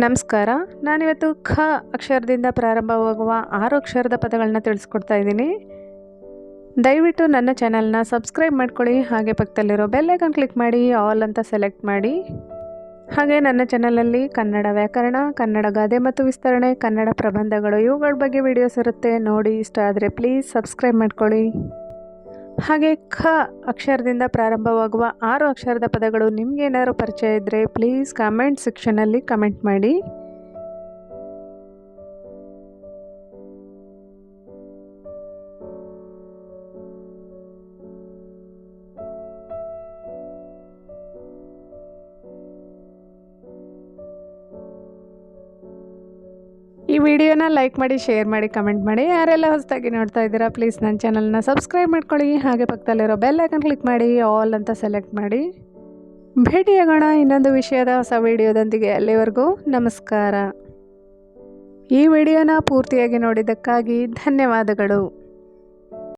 ನಮಸ್ಕಾರ. ನಾನಿವತ್ತು ಖ ಅಕ್ಷರದಿಂದ ಪ್ರಾರಂಭವಾಗುವ ಆರು ಅಕ್ಷರದ ಪದಗಳನ್ನ ತಿಳಿಸ್ಕೊಡ್ತಾ ಇದ್ದೀನಿ. ದಯವಿಟ್ಟು ನನ್ನ ಚಾನಲ್ನ ಸಬ್ಸ್ಕ್ರೈಬ್ ಮಾಡ್ಕೊಳ್ಳಿ, ಹಾಗೆ ಪಕ್ಕದಲ್ಲಿರೋ ಬೆಲ್ಲೈಕನ್ ಕ್ಲಿಕ್ ಮಾಡಿ, ಆಲ್ ಅಂತ ಸೆಲೆಕ್ಟ್ ಮಾಡಿ. ಹಾಗೆ ನನ್ನ ಚಾನಲಲ್ಲಿ ಕನ್ನಡ ವ್ಯಾಕರಣ, ಕನ್ನಡ ಗಾದೆ ಮತ್ತು ವಿಸ್ತರಣೆ, ಕನ್ನಡ ಪ್ರಬಂಧಗಳು ಇವುಗಳ ಬಗ್ಗೆ ವಿಡಿಯೋಸ್ ಇರುತ್ತೆ, ನೋಡಿ ಇಷ್ಟ ಆದರೆ ಪ್ಲೀಸ್ ಸಬ್ಸ್ಕ್ರೈಬ್ ಮಾಡ್ಕೊಳ್ಳಿ. ಹಾಗೆ ಖ ಅಕ್ಷರದಿಂದ ಪ್ರಾರಂಭವಾಗುವ ಆರು ಅಕ್ಷರದ ಪದಗಳು ನಿಮಗೇನಾದ್ರು ಪರಿಚಯ ಇದ್ದರೆ ಪ್ಲೀಸ್ ಕಮೆಂಟ್ ಸೆಕ್ಷನಲ್ಲಿ ಕಮೆಂಟ್ ಮಾಡಿ. ವಿಡಿಯೋನ ಲೈಕ್ ಮಾಡಿ, ಶೇರ್ ಮಾಡಿ, ಕಮೆಂಟ್ ಮಾಡಿ. ಯಾರೆಲ್ಲ ಹೊಸದಾಗಿ ನೋಡ್ತಾ ಇದ್ದೀರಾ ಪ್ಲೀಸ್ ನನ್ನ ಚಾನಲ್ನ ಸಬ್ಸ್ಕ್ರೈಬ್ ಮಾಡ್ಕೊಳ್ಳಿ. ಹಾಗೆ ಪಕ್ಕದಲ್ಲಿರೋ ಬೆಲ್ ಐಕನ್ ಕ್ಲಿಕ್ ಮಾಡಿ ಆಲ್ ಅಂತ ಸೆಲೆಕ್ಟ್ ಮಾಡಿ. ಭೇಟಿಯಾಗೋಣ ಇನ್ನೊಂದು ವಿಷಯದ ಹೊಸ ವಿಡಿಯೋದೊಂದಿಗೆ ಅಲ್ಲಿವರೆಗೂ ನಮಸ್ಕಾರ. ಈ ವಿಡಿಯೋನ ಪೂರ್ತಿಯಾಗಿ ನೋಡಿದ್ದಕ್ಕಾಗಿ ಧನ್ಯವಾದಗಳು.